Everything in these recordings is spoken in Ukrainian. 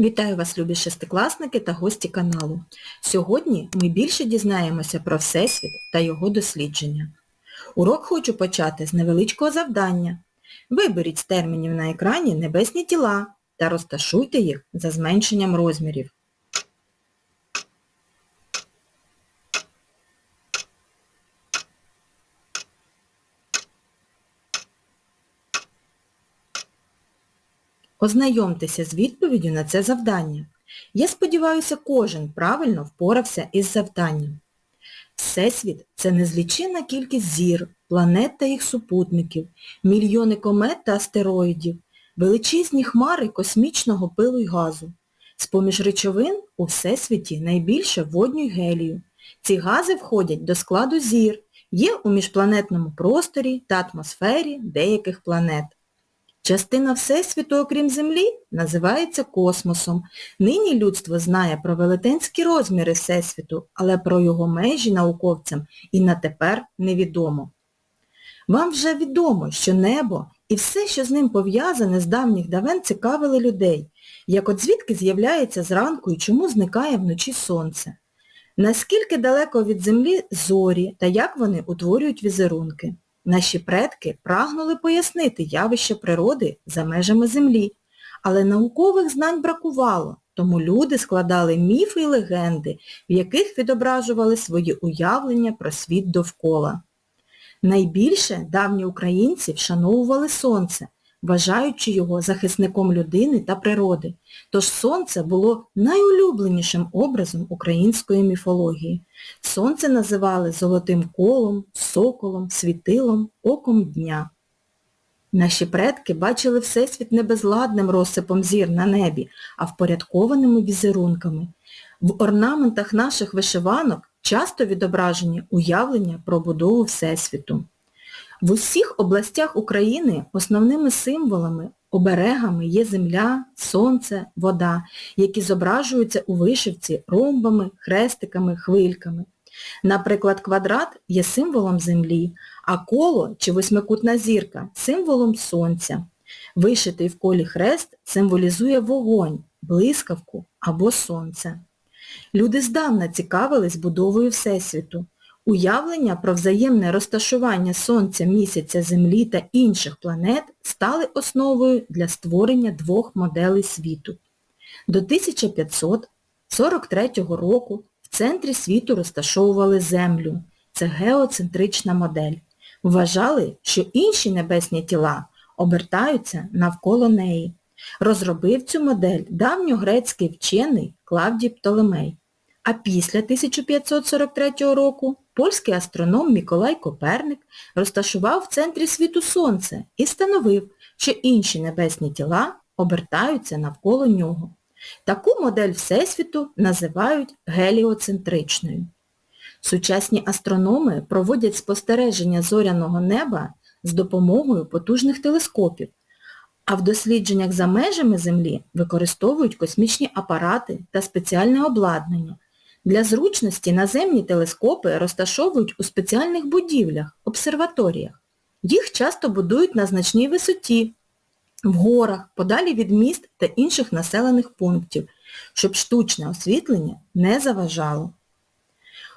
Вітаю вас, любі шестикласники та гості каналу. Сьогодні ми більше дізнаємося про Всесвіт та його дослідження. Урок хочу почати з невеличкого завдання. Виберіть з термінів на екрані небесні тіла та розташуйте їх за зменшенням розмірів. Ознайомтеся з відповіддю на це завдання. Я сподіваюся, кожен правильно впорався із завданням. Всесвіт – це незліченна кількість зір, планет та їх супутників, мільйони комет та астероїдів, величезні хмари космічного пилу й газу. З-поміж речовин у Всесвіті найбільше водню й гелію. Ці гази входять до складу зір, є у міжпланетному просторі та атмосфері деяких планет. Частина Всесвіту, окрім Землі, називається космосом. Нині людство знає про велетенські розміри Всесвіту, але про його межі науковцям і на тепер невідомо. Вам вже відомо, що небо і все, що з ним пов'язане з давніх давен, цікавили людей, як от звідки з'являється зранку і чому зникає вночі сонце. Наскільки далеко від Землі зорі та як вони утворюють візерунки. Наші предки прагнули пояснити явище природи за межами Землі, але наукових знань бракувало, тому люди складали міфи і легенди, в яких відображували свої уявлення про світ довкола. Найбільше давні українці вшановували сонце, вважаючи його захисником людини та природи, тож сонце було найулюбленішим образом української міфології. Сонце називали золотим колом, соколом, світилом, оком дня. Наші предки бачили Всесвіт не безладним розсипом зір на небі, а впорядкованими візерунками. В орнаментах наших вишиванок часто відображені уявлення про будову Всесвіту. В усіх областях України основними символами, оберегами є земля, сонце, вода, які зображуються у вишивці ромбами, хрестиками, хвильками. Наприклад, квадрат є символом землі, а коло чи восьмикутна зірка символом сонця. Вишитий в колі хрест символізує вогонь, блискавку або сонце. Люди здавна цікавились будовою Всесвіту. Уявлення про взаємне розташування Сонця, Місяця, Землі та інших планет стали основою для створення двох моделей світу. До 1543 року в центрі світу розташовували Землю. Це геоцентрична модель. Вважали, що інші небесні тіла обертаються навколо неї. Розробив цю модель давньогрецький вчений Клавдій Птолемей. А після 1543 року польський астроном Миколай Коперник розташував в центрі світу Сонце і встановив, що інші небесні тіла обертаються навколо нього. Таку модель Всесвіту називають геліоцентричною. Сучасні астрономи проводять спостереження зоряного неба з допомогою потужних телескопів, а в дослідженнях за межами Землі використовують космічні апарати та спеціальне обладнання. Для зручності наземні телескопи розташовують у спеціальних будівлях, обсерваторіях. Їх часто будують на значній висоті, в горах, подалі від міст та інших населених пунктів, щоб штучне освітлення не заважало.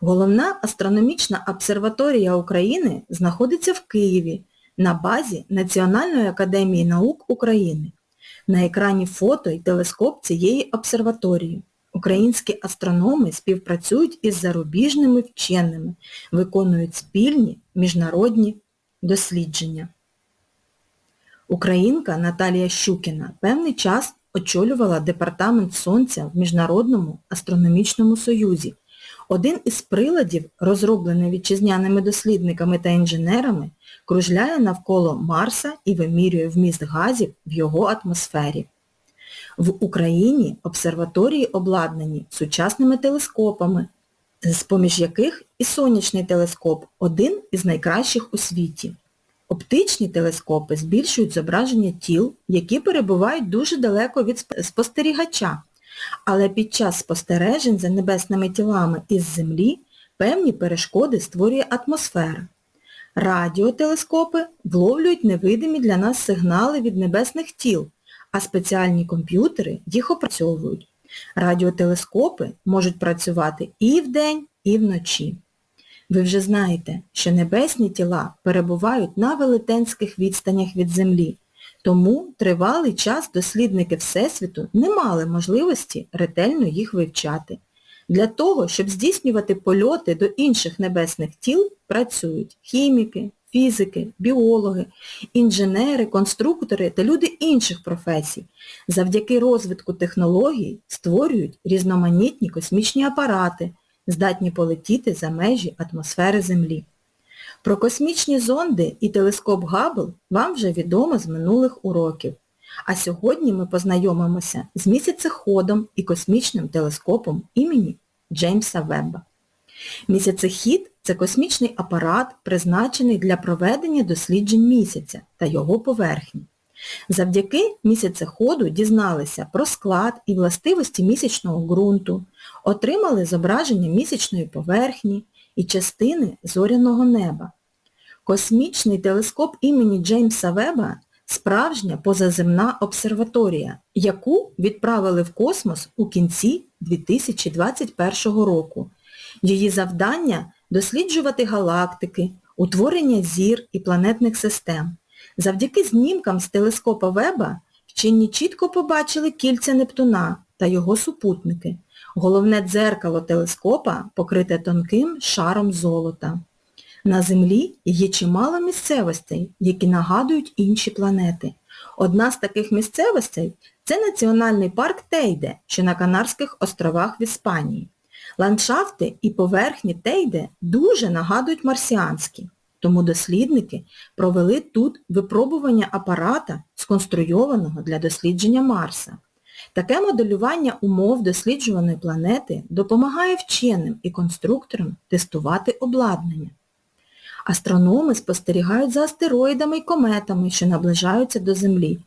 Головна астрономічна обсерваторія України знаходиться в Києві на базі Національної академії наук України. На екрані фото і телескоп цієї обсерваторії. Українські астрономи співпрацюють із зарубіжними вченими, виконують спільні міжнародні дослідження. Українка Наталія Щукіна певний час очолювала Департамент Сонця в Міжнародному астрономічному союзі. Один із приладів, розроблений вітчизняними дослідниками та інженерами, кружляє навколо Марса і вимірює вміст газів в його атмосфері. В Україні обсерваторії обладнані сучасними телескопами, з-поміж яких і сонячний телескоп один із найкращих у світі. Оптичні телескопи збільшують зображення тіл, які перебувають дуже далеко від спостерігача, але під час спостережень за небесними тілами із Землі певні перешкоди створює атмосфера. Радіотелескопи вловлюють невидимі для нас сигнали від небесних тіл, а спеціальні комп'ютери їх опрацьовують. Радіотелескопи можуть працювати і вдень, і вночі. Ви вже знаєте, що небесні тіла перебувають на велетенських відстанях від Землі, тому тривалий час дослідники Всесвіту не мали можливості ретельно їх вивчати. Для того, щоб здійснювати польоти до інших небесних тіл, працюють хіміки, фізики, біологи, інженери, конструктори та люди інших професій. Завдяки розвитку технологій створюють різноманітні космічні апарати, здатні полетіти за межі атмосфери Землі. Про космічні зонди і телескоп Габбл вам вже відомо з минулих уроків. А сьогодні ми познайомимося з місяцеходом і космічним телескопом імені Джеймса Вебба. Місяцехід – це космічний апарат, призначений для проведення досліджень місяця та його поверхні. Завдяки місяцеходу дізналися про склад і властивості місячного ґрунту, отримали зображення місячної поверхні і частини зоряного неба. Космічний телескоп імені Джеймса Веба – справжня позаземна обсерваторія, яку відправили в космос у кінці 2021 року. Її завдання – досліджувати галактики, утворення зір і планетних систем. Завдяки знімкам з телескопа Веба вчені чітко побачили кільця Нептуна та його супутники. Головне дзеркало телескопа покрите тонким шаром золота. На Землі є чимало місцевостей, які нагадують інші планети. Одна з таких місцевостей – це Національний парк Тейде, що на Канарських островах в Іспанії. Ландшафти і поверхні Тейде дуже нагадують марсіанські, тому дослідники провели тут випробування апарата, сконструйованого для дослідження Марса. Таке моделювання умов досліджуваної планети допомагає вченим і конструкторам тестувати обладнання. Астрономи спостерігають за астероїдами і кометами, що наближаються до Землі,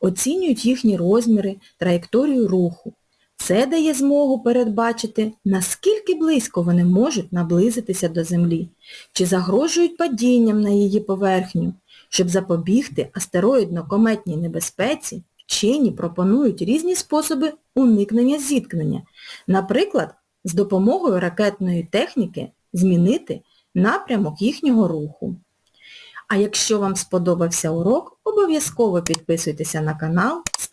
оцінюють їхні розміри, траєкторію руху. Це дає змогу передбачити, наскільки близько вони можуть наблизитися до Землі, чи загрожують падінням на її поверхню. Щоб запобігти астероїдно-кометній небезпеці, вчені пропонують різні способи уникнення зіткнення. Наприклад, з допомогою ракетної техніки змінити напрямок їхнього руху. А якщо вам сподобався урок, обов'язково підписуйтеся на канал,